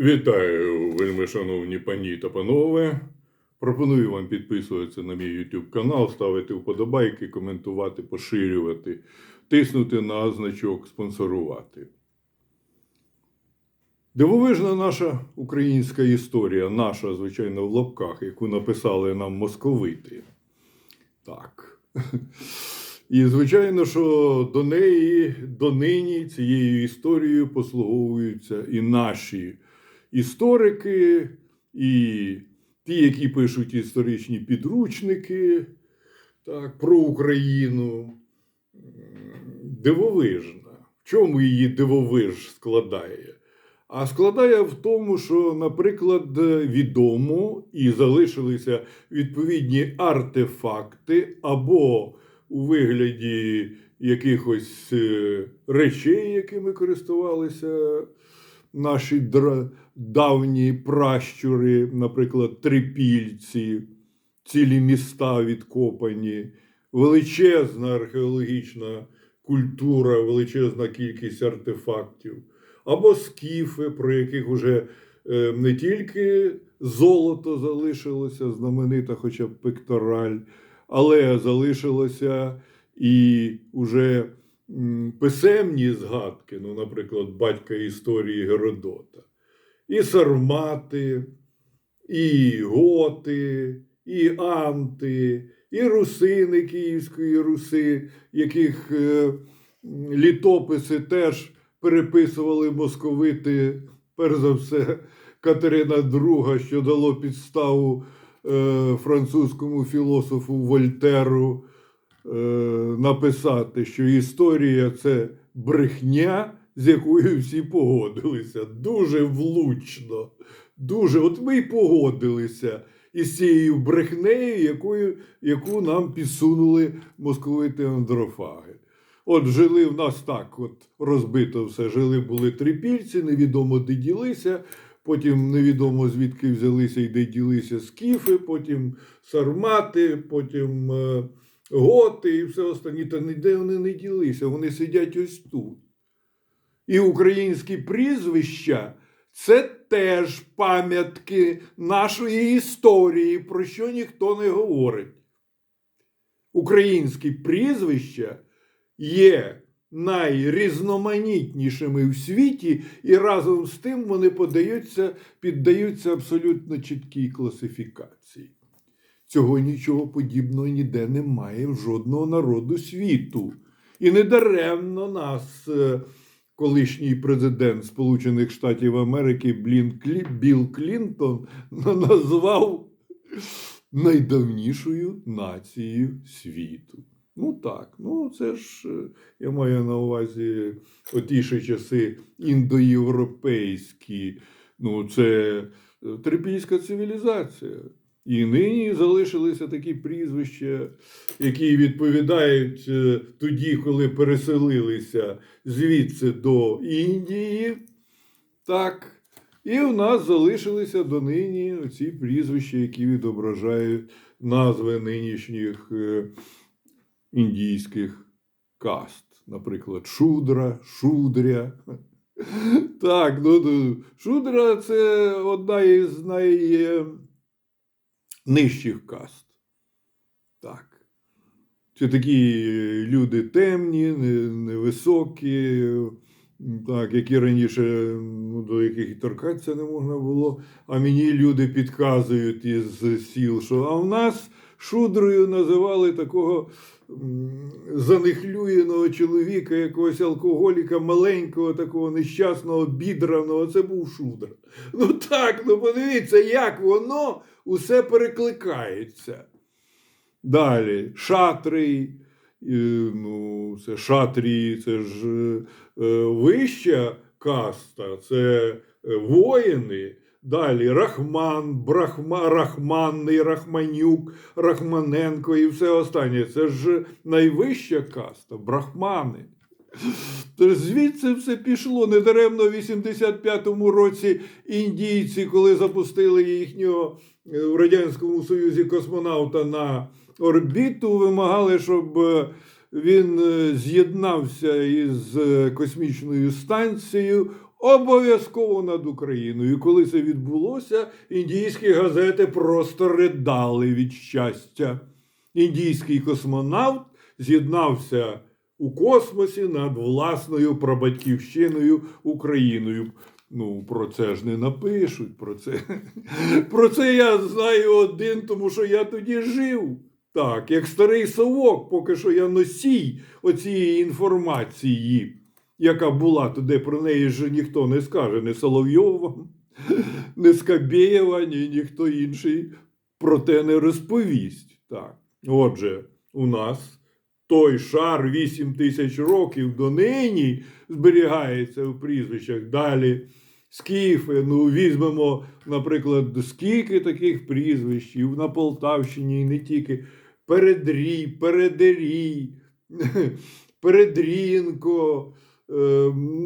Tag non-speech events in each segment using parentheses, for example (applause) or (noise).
Вітаю, вельми шановні пані та панове. Пропоную вам підписуватися на мій YouTube канал, ставити вподобайки, коментувати, поширювати, тиснути на значок спонсорувати. Дивовижна наша українська історія, наша, звичайно, в лапках, яку написали нам московити. Так. І, звичайно, що до неї, донині цією історією послуговуються і наші історики, і ті, які пишуть історичні підручники так, про Україну. Дивовижна. В чому її дивовиж складає? А складає в тому, що, наприклад, відомо і залишилися відповідні артефакти або у вигляді якихось е, речей, якими користувалися наші давні пращури, наприклад, трипільці, цілі міста відкопані, величезна археологічна культура, величезна кількість артефактів, або скіфи, про яких уже е, не тільки золото залишилося, знаменита, хоча б пектораль, але залишилося і уже писемні згадки, ну, наприклад, батька історії Геродота, і сармати, і готи, і анти, і русини Київської Руси, яких е, літописи теж переписували московити, перш за все, Катерина II, що дало підставу е, французькому філософу Вольтеру е, написати, що історія це брехня, з якою всі погодилися. Дуже влучно. Дуже, от ми й погодилися із цією брехнею, якою, яку нам підсунули московити андрофаги. От жили в нас так, от розбито все. Жили були трипільці, невідомо де ділися, потім невідомо звідки взялися і де ділися скіфи, потім сармати, потім е, готи і все останнє. Та ніде вони не ділися, вони сидять ось тут. І українські прізвища це теж пам'ятки нашої історії, про що ніхто не говорить. Українські прізвища є найрізноманітнішими в світі, і разом з тим вони подаються, піддаються абсолютно чіткій класифікації. Цього нічого подібного ніде немає в жодного народу світу. І недаремно нас е, колишній президент Сполучених Штатів Америки. Білл Клінтон назвав найдавнішою нацією світу. Ну так, ну це ж е, я маю на увазі оті ще часи індоєвропейські, ну це е, трипільська цивілізація. І нині залишилися такі прізвища, які відповідають е, тоді, коли переселилися звідси до Індії. Так. І в нас залишилися донині ці прізвища, які відображають назви нинішніх е, індійських каст. Наприклад, Шудра, Шудря. (laughs) Так, ну, ну Шудра це одна із найнижчих каст. Так. Це такі люди темні, невисокі, так, які раніше ну, до яких торкатися не можна було. А мені люди підказують із сіл, що а в нас шудрою називали такого м, занехлюєного чоловіка, якогось алкоголіка, маленького, такого нещасного, бідраного. Це був шудра. Ну так, ну подивіться, як воно усе перекликається. Далі, шатрий, ну, це шатрії, це ж е, вища каста, це е, воїни. Далі Рахман, Брахма, Рахманний, Рахманюк, Рахманенко і все останнє. Це ж найвища каста, брахмани. Звідси все пішло. Недаремно в 85-му році індійці, коли запустили їхнього е, в Радянському Союзі космонавта на орбіту, вимагали, щоб е, він е, з'єднався із космічною станцією, обов'язково над Україною. І коли це відбулося, індійські газети просто ридали від щастя. Індійський космонавт з'єднався у космосі над власною прабатьківщиною Україною. Ну, про це ж не напишуть. Про це, (laughs) про це я знаю один, тому що я тоді жив. Так, як старий совок, поки що я носій оцієї інформації, яка була туди, про неї ж ніхто не скаже, не Соловйова, (laughs) не Скабєєва, ні ніхто інший про те не розповість. Так. Отже, у нас той шар 8 тисяч років донині зберігається в прізвищах. Далі скіфи. Ну, візьмемо, наприклад, скільки таких прізвищ і на Полтавщині, і не тільки Передрій, Передерій, (laughs) Передрінко, е,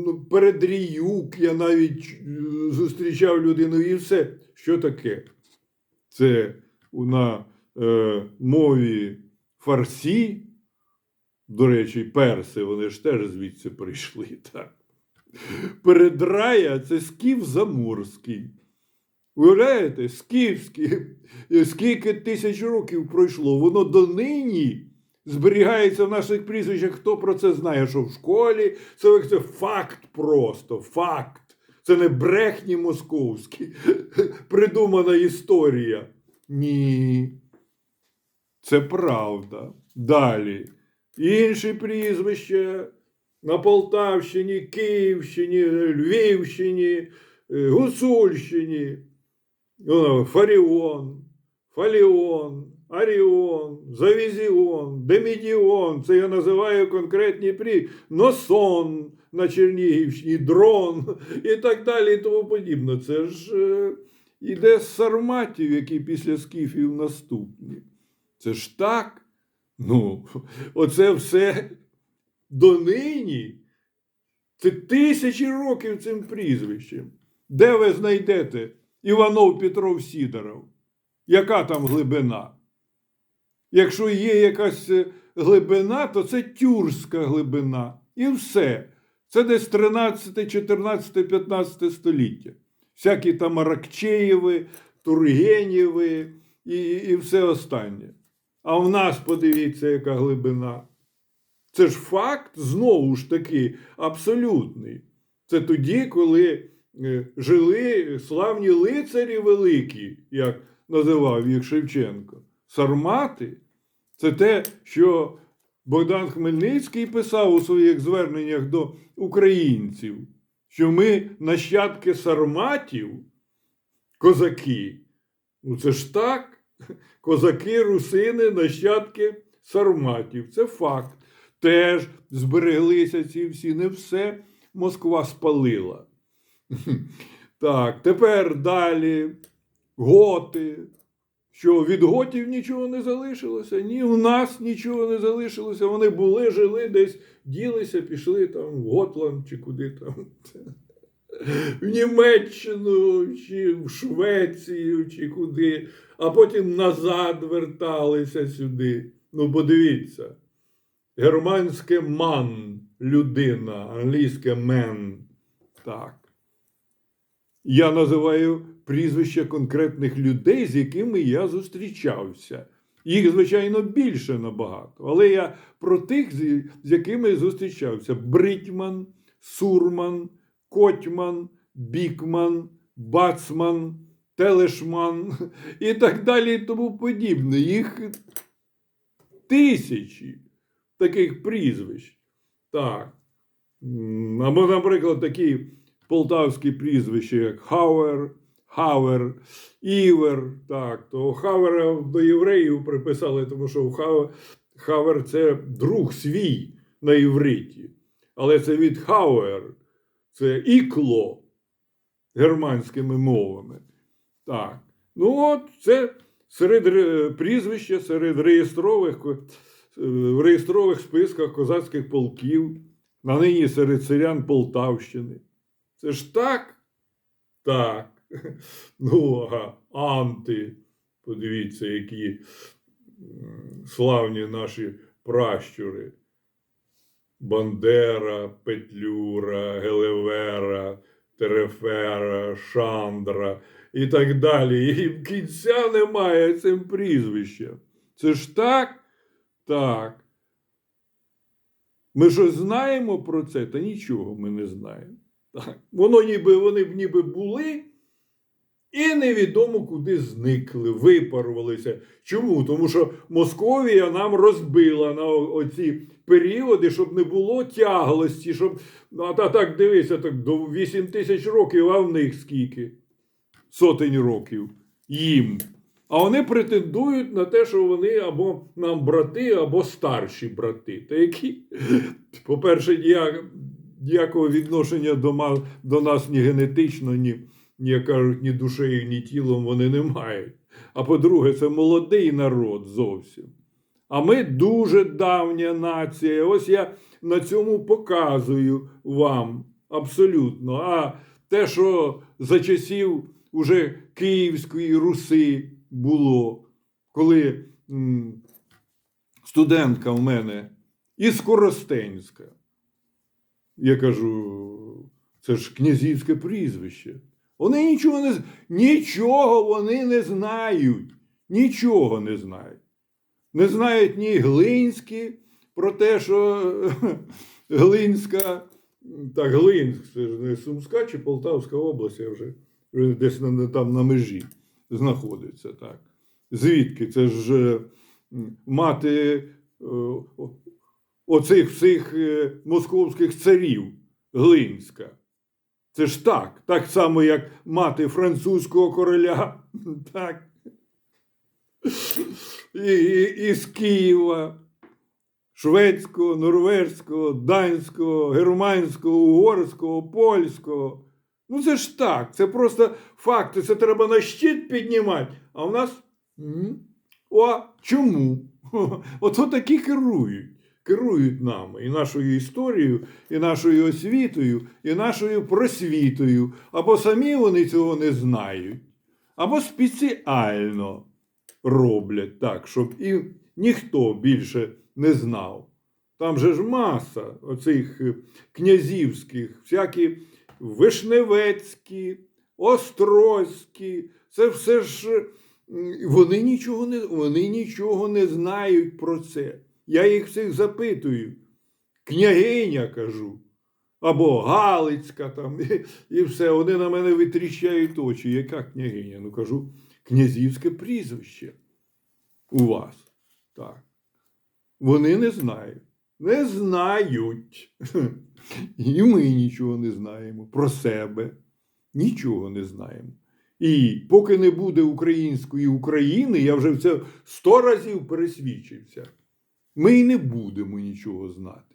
ну, Передріюк. Я навіть е, зустрічав людину і все. Що таке? Це на е, мові фарсі, до речі, перси, вони ж теж звідси прийшли. (laughs) Так. Передрая це скіф заморський. Уявляєте, скіфський, скільки тисяч років пройшло, воно донині зберігається в наших прізвищах. Хто про це знає, що в школі це, це факт просто, факт. Це не брехні московські, (laughs) придумана історія. Ні. Це правда. Далі. Інші прізвища на Полтавщині, Київщині, Львівщині, е, Гуцульщині. Фаріон, Фаліон, Аріон, Завізіон, Демідіон. Це я називаю конкретні прі. Носон на Чернігівщині, дрон і так далі і тому подібне. Це ж е, іде з сарматів, які після скіфів наступні. Це ж так. Ну, оце все донині. Це тисячі років цим прізвищем. Де ви знайдете Іванов Петров Сідоров? Яка там глибина? Якщо є якась е, глибина, то це тюркська глибина. І все. Це десь 13, 14, 15 століття. Всякі там Аракчеєви, Тургенєви і, і все останнє. А в нас подивіться, яка глибина. Це ж факт, знову ж таки, абсолютний. Це тоді, коли е, жили славні лицарі великі, як називав їх Шевченко. Сармати це те, що Богдан Хмельницький писав у своїх зверненнях до українців, що ми нащадки сарматів, козаки. Ну це ж так. Козаки, русини, нащадки сарматів. Це факт. Теж збереглися ці всі, не все Москва спалила. (laughs) Так, тепер далі готи. Що від готів нічого не залишилося? Ні, у нас нічого не залишилося. Вони були, жили десь, ділися, пішли там в Готланд чи куди там. (laughs) В Німеччину, чи в Швецію, чи куди, а потім назад верталися сюди. Ну, подивіться. Германське ман людина, англійське мен. Так. Я називаю прізвища конкретних людей, з якими я зустрічався. Їх, звичайно, більше набагато. Але я про тих, з якими зустрічався: Бритман, Сурман, Котьман, Бікман, Бацман, Телешман і так далі, і тому подібне. Їх тисячі таких прізвищ. Так. Або, наприклад, такі полтавські прізвища, як Хауер, Хавер, Івер. Так, то Хавера до євреїв приписали, тому що Хав- Хавер це друг свій на івриті. Але це від Хауер, це ікло германськими мовами. Так. Ну, от це серед ре- прізвища, серед реєстрових, е, в реєстрових списках козацьких полків, на нині серед селян Полтавщини. Це ж так? Так. (laughs) Ну, ага, анти. Подивіться, які славні наші пращури. Бандера, Петлюра, Гелевера, Терефера, Шандра і так далі. І кінця немає цим прізвищем. Це ж так? Так. Ми щось знаємо про це, та нічого ми не знаємо. Так. Воно ніби вони б ніби були, і невідомо куди зникли, випарувалися. Чому? Тому що Московія нам розбила на оці періоди, щоб не було тяглості, щоб а та так дивися, так до 8 тисяч років, а в них скільки? Сотень років їм. А вони претендують на те, що вони або нам брати, або старші брати. Та які, по-перше, ніякого відношення до, до нас ні генетично, ні, як кажуть, ні душею, ні тілом вони не мають. А по-друге, це молодий народ зовсім. А ми дуже давня нація. Ось я на цьому показую вам абсолютно. А те, що за часів уже Київської Руси було, коли м, студентка в мене із Коростенська, я кажу, це ж князівське прізвище. Вони нічого не нічого вони не знають. Нічого не знають. Не знають ні Глинські про те, що (laughs) Глинська, так, Глинськ, це ж не Сумська чи Полтавська область, я вже десь там на межі знаходиться. Так. Звідки? Це ж е, мати е, оцих всіх е, московських царів Глинська. Це ж так, так само, як мати французького короля. Так. І, і, і з Києва, шведського, норвезького, данського, германського, угорського, польського. Ну це ж так, це просто факти, це треба на щит піднімати. А в нас. О, чому? (laughs) Ото такі керують. Керують нами і нашою історією, і нашою освітою, і нашою просвітою. Або самі вони цього не знають, або спеціально роблять так, щоб і ніхто більше не знав. Там же ж маса оцих е, князівських, всякі Вишневецькі, Острозькі, це все ж вони нічого не, вони нічого не знають про це. Я їх всіх запитую. Княгиня кажу, або Галицька там, (laughs) і, і все. Вони на мене витріщають очі. Яка княгиня? Ну кажу, князівське прізвище у вас. Так. Вони не знають. Не знають. (laughs) І ми нічого не знаємо про себе. Нічого не знаємо. І поки не буде української України, я вже в це сто разів пересвідчився. Ми й не будемо нічого знати.